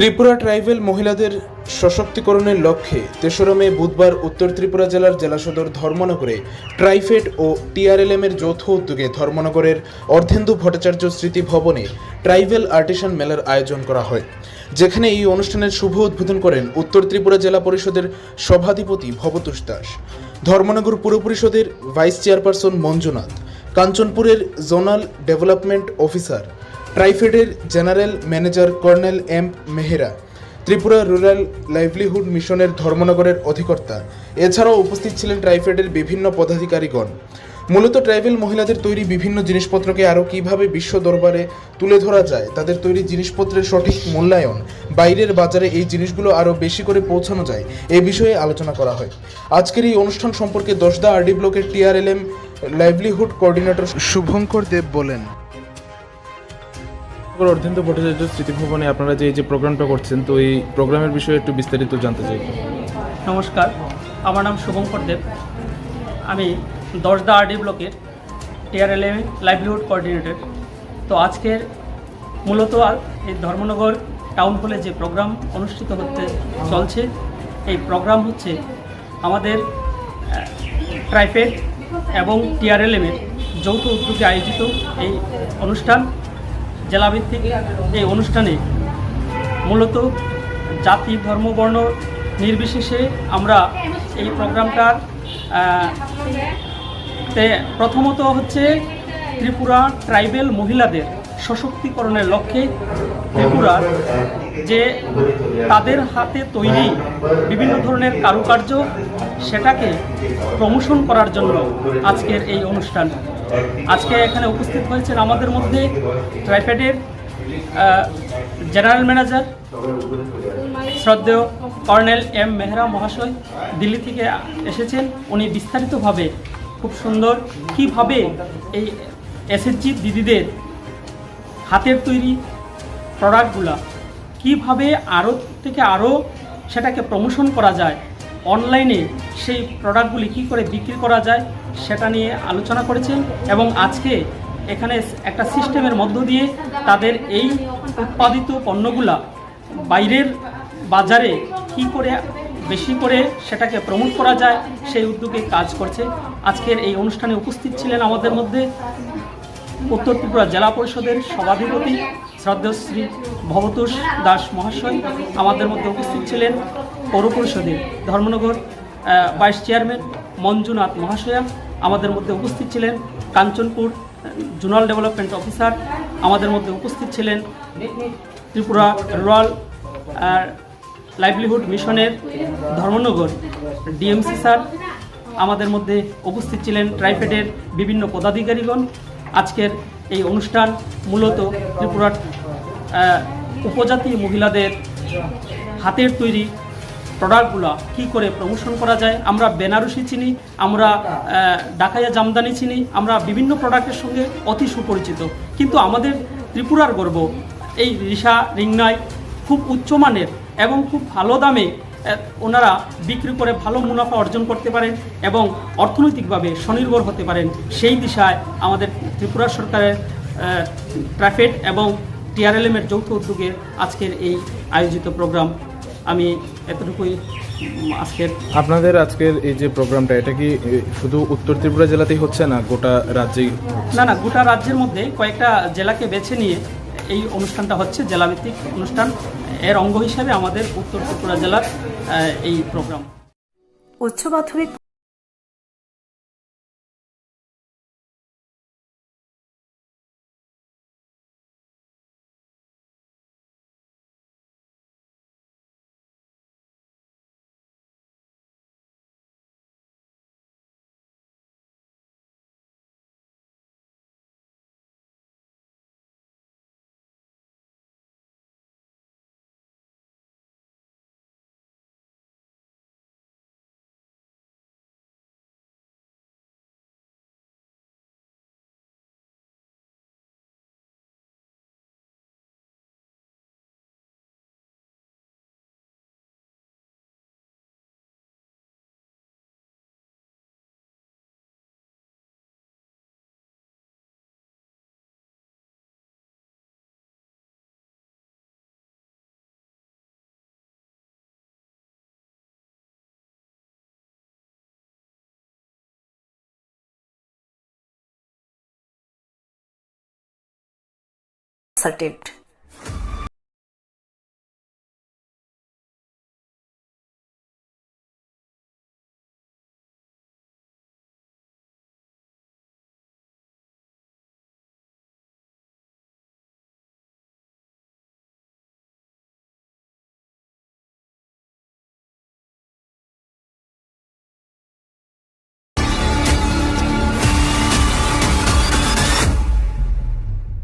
Tripura tribal মহিলাদের সশক্তিকরণের লক্ষ্যে তেসরা মে বুধবার উত্তর ত্রিপুরা জেলার জেলা সদর ধর্মনগরে ট্রাইফেড ও টিআরএলএম এর যৌথ উদ্যোগে ধর্মনগরের অর্ধেন্দু ভট্টাচার্য স্মৃতি ভবনে ট্রাইবেল আর্টিসান মেলার আয়োজন করা হয়। যেখানে এই অনুষ্ঠানের শুভ উদ্বোধন করেন উত্তর ত্রিপুরা জেলা পরিষদের সভাধিপতি ভবতোষ দাস, ধর্মনগর পুর পরিষদের ভাইস চেয়ারপারসন মঞ্জুনাথ, কাঞ্চনপুরের zonal development officer ট্রাইফেডের general manager colonel M Mehra, Tripura rural livelihood মিশনের ধর্মনগরের অধিকর্তা। এছাড়াও উপস্থিত ছিলেন ট্রাইফেডের বিভিন্ন পদাধিকারীগণ। মূলত ট্রাইবেল মহিলাদের তৈরি বিভিন্ন জিনিসপত্রকে আরও কীভাবে বিশ্ব দরবারে তুলে ধরা যায়, তাদের তৈরি জিনিসপত্রের সঠিক মূল্যায়ন, বাইরের বাজারে এই জিনিসগুলো আরও বেশি করে পৌঁছানো যায়, এ বিষয়ে আলোচনা করা হয়। আজকের এই অনুষ্ঠান সম্পর্কে দশদা আরডি ব্লকের TRLM livelihood coordinator Shubhankar Deb বলেন অর্ধেন্দ্র ভট্টাচার্য স্মৃতিভবনে আপনারা যে এই যে প্রোগ্রামটা করছেন, তো এই প্রোগ্রামের বিষয়ে একটু বিস্তারিত জানতে চাই। নমস্কার, আমার নাম শুভঙ্কর দেব। আমি দশদা আরডি ব্লকের টিআরএলএম লাইভলিহুড কোঅর্ডিনেটর তো আজকের মূলত আ- এই ধর্মনগর টাউন হলে যে প্রোগ্রাম অনুষ্ঠিত হতে চলছে, এই প্রোগ্রাম হচ্ছে আমাদের ট্রাইফেড এবং টিআরএলএমের যৌথ উদ্যোগে আয়োজিত এই অনুষ্ঠান। জেলাভিত্তিক এই অনুষ্ঠানে মূলত জাতি, ধর্ম, বর্ণ নির্বিশেষে আমরা এই প্রোগ্রামটার প্রথমত হচ্ছে ত্রিপুরা ট্রাইবেল মহিলাদের সশক্তিকরণের লক্ষ্যে ত্রিপুরার যে তাদের হাতে তৈরি বিভিন্ন ধরনের কারুকার্য, সেটাকে প্রমোশন করার জন্য আজকের এই অনুষ্ঠান। আজকে এখানে উপস্থিত হয়েছেন আমাদের মধ্যে ট্রাইফেডের জেনারেল ম্যানেজার শ্রদ্ধেয় কর্নেল এম মেহরা মহাশয় দিল্লি থেকে এসেছেন। উনি বিস্তারিতভাবে খুব সুন্দর কীভাবে এই এসএসজি দিদিদের হাতের তৈরি প্রোডাক্টগুলা কীভাবে আরও থেকে আরও সেটাকে প্রমোশন করা যায় অনলাইনে সেই প্রোডাক্টগুলি কী করে বিক্রি করা যায় সেটা নিয়ে আলোচনা করেছেন এবং আজকে এখানে একটা সিস্টেমের মধ্য দিয়ে তাদের এই উৎপাদিত পণ্যগুলা বাইরের বাজারে কি করে বেশি করে সেটাকে প্রমোট করা যায় সেই উদ্যোগে কাজ করছে। আজকের এই অনুষ্ঠানে উপস্থিত ছিলেন আমাদের মধ্যে উত্তর ত্রিপুরা জেলা পরিষদের সভাধিপতি শ্রদ্ধেশ্রী ভবতোষ দাস মহাশয়। আমাদের মধ্যে উপস্থিত ছিলেন পৌর পরিষদের ধর্মনগর ভাইস চেয়ারম্যান মঞ্জুনাথ মহাশয়া, আমাদের মধ্যে উপস্থিত ছিলেন কাঞ্চনপুর জোনাল ডেভেলপমেন্ট অফিসার, আমাদের মধ্যে উপস্থিত ছিলেন ত্রিপুরা রুরাল লাইভলিহুড মিশনের ধর্মনগর ডিএমসি স্যার, আমাদের মধ্যে উপস্থিত ছিলেন ট্রাইফেডের বিভিন্ন পদাধিকারীগণ। আজকের এই অনুষ্ঠান মূলত ত্রিপুরার উপজাতি মহিলাদের হাতের তৈরি প্রোডাক্টগুলো কী করে প্রমোশন করা যায়? আমরা বেনারসি চিনি, আমরা ডাকাইয়া জামদানি চিনি, আমরা বিভিন্ন প্রোডাক্টের সঙ্গে অতি সুপরিচিত। কিন্তু আমাদের ত্রিপুরার গর্ব, এই রিসা রিংনাই খুব উচ্চমানের এবং খুব ভালো দামে ওনারা বিক্রি করে ভালো মুনাফা অর্জন করতে পারেন এবং অর্থনৈতিকভাবে স্বনির্ভর হতে পারেন। সেই দিশায় আমাদের ত্রিপুরা সরকারের ট্রাফেড এবং টিআরএলএমের যৌথ উদ্যোগে আজকের এই আয়োজিত প্রোগ্রাম আমি এতটুকুই আজকের আপনাদের আজকের এই যে প্রোগ্রামটা এটা কি শুধু উত্তর ত্রিপুরা জেলাতেই হচ্ছে না গোটা রাজ্যেই না না গোটা রাজ্যের মধ্যে কয়েকটা জেলাকে বেছে নিয়ে এই অনুষ্ঠানটা হচ্ছে জেলাভিত্তিক অনুষ্ঠান। এর অঙ্গ হিসাবে আমাদের উত্তর ত্রিপুরা জেলার এই প্রোগ্রাম। উচ্চ মাধ্যমিক asserted